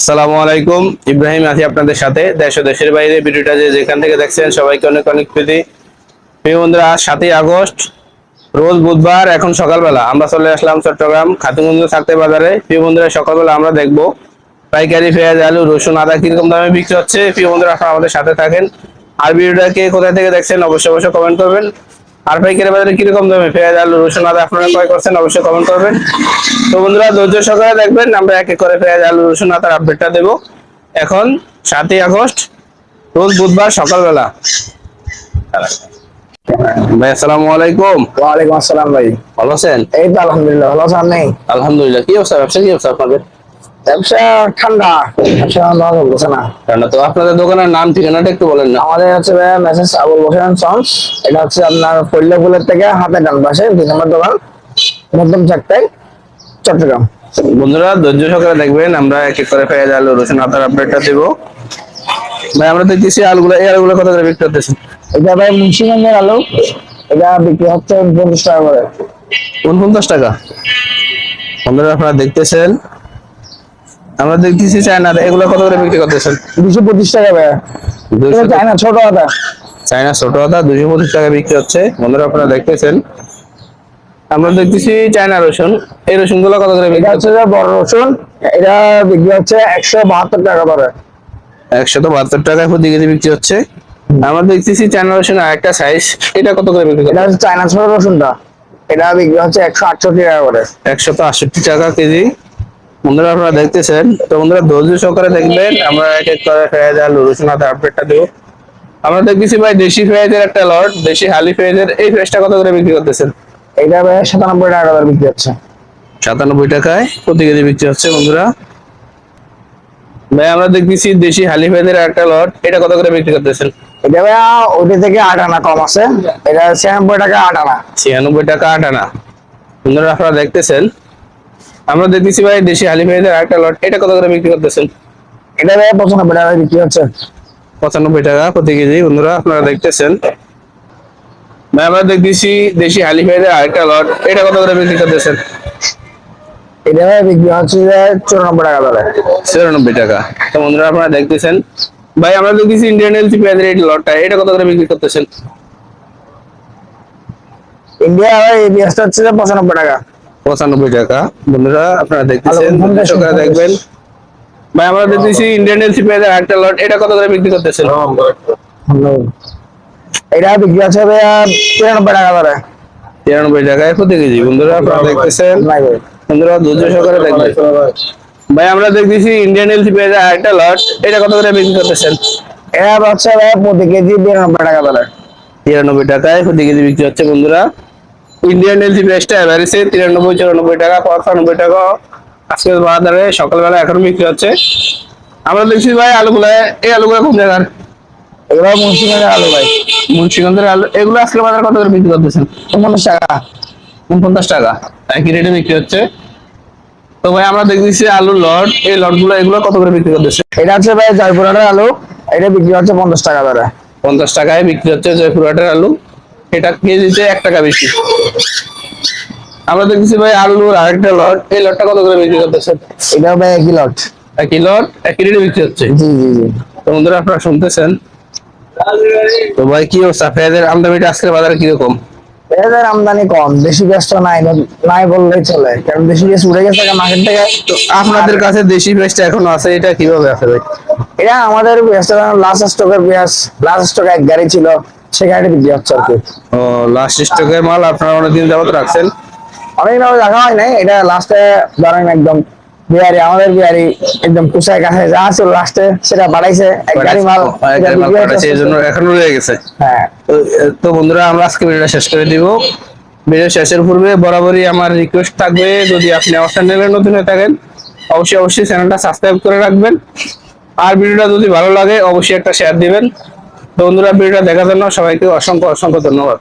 আসসালামু আলাইকুম। ইব্রাহিম আছি আপনাদের সাথে দেশ ও দেশের বাইরে। ভিডিওটা যে যেখান থেকে দেখছেন, সবাইকে অনেক অনেক প্রীতি। প্রিয় বন্ধুরা সাতই আগস্ট, রোজ বুধবার, এখন সকালবেলা। আমরা চলে আসলাম চট্টগ্রাম, খাতুনগঞ্জ থাকতে বাজারে। প্রিয় বন্ধুরা, সকালবেলা আমরা দেখব পাইকারি, পেঁয়াজ, আলু, রসুন, আদা কীরকম দামে বিক্রি হচ্ছে। প্রিয় বন্ধুরা আমাদের সাথে থাকেন। আর ভিডিওটা কে কোথায় থেকে দেখছেন, অবশ্যই অবশ্যই কমেন্ট করবেন। আর পাইকারি বাজারে কীরকম দামে? পেঁয়াজ আলু রসুন আদা আপনারা ক্রয় করছেন অবশ্যই কমেন্ট করবেন। তো বন্ধুরা ধৈর্য সহকারে দেখবেন আমরা এক এক করে পেঁয়াজ আলু রসুন আদার আপডেটটা দেবো। এখন সাতই আগস্ট রোজ বুধবার সকালবেলা। ভাই আসসালামু আলাইকুম। ওয়ালাইকুম আসসালাম ভাই। ভালো আছেন? এই তো আলহামদুলিল্লাহ ভালো আছেন আপনি? আলহামদুলিল্লাহ কি অবস্থা? ব্যবসা কি অবস্থা আপনাদের? ব্যবসা ঠান্ডা ব্যবসা ভালো চলতেছে না। কেন তো আপনাদের দোকানের নাম ঠিকানাটা একটু বলেন না। আমাদের হচ্ছে ভাই মেসেজ আবুল বসেন সন্স এটা হচ্ছে আপনার ফল্লাপুলের থেকে হাতে ডান পাশে দুই নম্বর দোকান মধ্যম চারটায় চট্টগ্রাম। বন্ধুরা ধৈর্য সহকারে দেখবেন আমরা এক এক করে পেঁয়াজ আলু রসুন আদার আপডেটটা দেবো। ভাই আমরা দেখতেছি আলুগুলো এই আলুগুলো কত করে বিক্রি করতেছেন এটা ভাই মুন্সিগঞ্জের আলু। এটা বিক্রি হচ্ছে পঞ্চাশ টাকা করে। উনপঞ্চাশ টাকা। বন্ধুরা আপনারা দেখতেছেন আমরা দেখতেছি চায়না এগুলো কত করে বিক্রি করতেছেন? দুশো পঁচিশ টাকা ভাই দুইশো এটা চায় না ছোট হাতা চায়না ছোট আদা দুশো পঁচিশ টাকা বিক্রি হচ্ছে। বন্ধুরা আপনারা দেখতেছেন। আমরা দেখতেছি চায়না রসুন। এই রসুনগুলো কত করে বিক্রি হচ্ছে? বড় রসুন। এটা বিক্রি হচ্ছে একশো বাহাত্তর টাকা করে। একশত বাহাত্তর টাকা প্রতি কেজি বিক্রি হচ্ছে। আমরা দেখতেছি চায়না রসুন আর একটা সাইজ এটা কত করে বিক্রি এটা হচ্ছে? চায়না ছোট রসুনটা। এটা বিক্রি হচ্ছে একশো আটষট্টি টাকা করে। একশত আটষট্টি টাকা কেজি। বন্ধুরা আপনারা দেখতেছেন। তো বন্ধুরা ধৈর্য সহকারে দেখবেন আমরা এক এক করে রসুন আপডেটটা দেবো। আমরা দেখতেছি ভাই দেশি একটা লট দেশি হালি পেঁয়াজের এই পেঁয়াজটা কত করে বিক্রি করতেছেন? এটা ভাই সাতানব্বই টাকা করে বিক্রি হচ্ছে। সাতানব্বই টাকায় প্রতি কেজি বিক্রি হচ্ছে বন্ধুরা। ভাই আমরা দেখতেছি দেশি হালি পেঁয়াজের একটা লট এটা কত করে বিক্রি করতেছেন? এটা ভাই ওটা থেকে আট আনা কম আছে। এটা ছিয়ানব্বই টাকা আট আনা। ছিয়ানব্বই টাকা আট আনা। বন্ধুরা আপনারা দেখতেছেন আমরা দেখতেছি ভাই দেশি হালি পেঁয়াজের একটা লট এটা কত করে বিক্রি করতেছেন? এটা ভাই পঁচানব্বই টাকা বিক্রি হচ্ছে। পঁচানব্বই টাকা প্রতি কেজি বন্ধুরা আপনারা দেখতেছেন। ভাই আমরা দেখতেছি দেশি হালি পেঁয়াজের আরেকটা লট এটা কত করে বিক্রি করতেছেন? এটা ভাই বিক্রি হচ্ছে যে চুরানব্বই টাকা ধরে চুরানব্বই টাকা। তো বন্ধুরা আপনারা দেখতেছেন। ভাই আমরা দেখতেছি ইন্ডিয়ান এলসি পেঁয়াজের এই লটটা এটা কত করে বিক্রি করতেছেন? ইন্ডিয়া ভাই এই পেঁয়াজটা হচ্ছে যে পঁচানব্বই টাকা। পঁচানব্বই টাকা। বন্ধুরা আপনারা দেখতেছেন পঞ্চাশ। দেখবেন। ভাই আমরা দেখতেছি ইন্ডিয়ান এলসি পেঁয়াজের আরেকটা লট এটা কত করে বিক্রি করতেছেন? এটা বিক্রি হচ্ছে ভাই তিরানব্বই টাকা ধরে তিরানব্বই টাকায় প্রতি কেজি। বন্ধুরা আপনারা দেখতেছেন। বন্ধুরা ধৈর্য সহকারে দেখবেন। ভাই। আমরা দেখতেছি ইন্ডিয়ান এলসি পেঁয়াজের আরেকটা লট এটা কত করে বিক্রি করতেছেন? এটা হচ্ছে ভাই প্রতি কেজি বিরানব্বই টাকা ধরে তিরানব্বই টাকায় প্রতি কেজি বিক্রি হচ্ছে বন্ধুরা। ইন্ডিয়ান এলসি পেঁয়াজটা এভারেজে তিরানব্বই চুরানব্বই টাকা পঁচানব্বই টাকা আজকে বাজারে সকালবেলা এখন বিক্রি হচ্ছে। আমরা দেখছি ভাই আলুগুলো এই আলুগুলো কোন জায়গার? এগুলো মুন্সিগঞ্জের আলু ভাই। মুন্সিগঞ্জের আলু এগুলো আজকে বাজার কত করে বিক্রি করতেছেন? পঞ্চাশ টাকা। উনপঞ্চাশ টাকা। একই রেটে বিক্রি হচ্ছে। তো ভাই আমরা দেখতেছি আলুর লট এই লটগুলো এগুলো কত করে বিক্রি করতেছে? এটা হচ্ছে ভাই জয়পুরের আলু এটা বিক্রি হচ্ছে পঞ্চাশ টাকা ধরে পঞ্চাশ টাকায় বিক্রি হচ্ছে জয়পুরহাটের আলু। এটা কেজিতে এক টাকা বেশি। আমরা দেখতেছি ভাই আলুর আরেকটা লট। এই লটটা কত করে বিক্রি করতেছেন? এটাও ভাই একই লট। একই লট? একই রেটে বিক্রি হচ্ছে? জি জি জি। তো বন্ধুরা আপনারা শুনতেছেন। তো ভাই কি অবস্থা? পেঁয়াজের আমদানিটা আজকের বাজারে কীরকম? এদের আমদানি কম। বেশি ব্যস্ত নাই নাই বললেই চলে। কারণ বেশি বেশ উড়ে গেছে মার্কেট থেকে তো আপনাদের কাছে দেশি পেঁয়াজটা এখনও আছে এটা কীভাবে আছে ভাই? এটা আমাদের লাস্ট স্টকের পেঁয়াজ। লাস্ট স্টক এক গাড়ি ছিল। সে গাড়িটা বিক্রি হচ্ছে আর কি। ও লাস্ট স্টকের মাল আপনারা অনেকদিন যাবত রাখছেন? অনেক দিন রাখা হয় নাই এটা লাস্টে ধরেন একদম বিহারি আমাদের বিহারি একদম কুসায় কাছে যা ছিল লাস্টে সেটা বাড়াইছে এক গাড়ি মাল এই জন্য এখনও রয়ে গেছে। হ্যাঁ। তো তো বন্ধুরা আমরা আজকে ভিডিওটা শেষ করে দিব। ভিডিও শেষের পূর্বে বরাবরই আমার রিকোয়েস্ট থাকবে যদি আপনি আমার চ্যানেলে নতুন হয়ে থাকেন অবশ্যই অবশ্যই চ্যানেলটা সাবস্ক্রাইব করে রাখবেন। আর ভিডিওটা যদি ভালো লাগে অবশ্যই একটা শেয়ার দিবেন। বন্ধুরা ভিডিওটা দেখার জন্য সবাইকে অসংখ্য অসংখ্য ধন্যবাদ।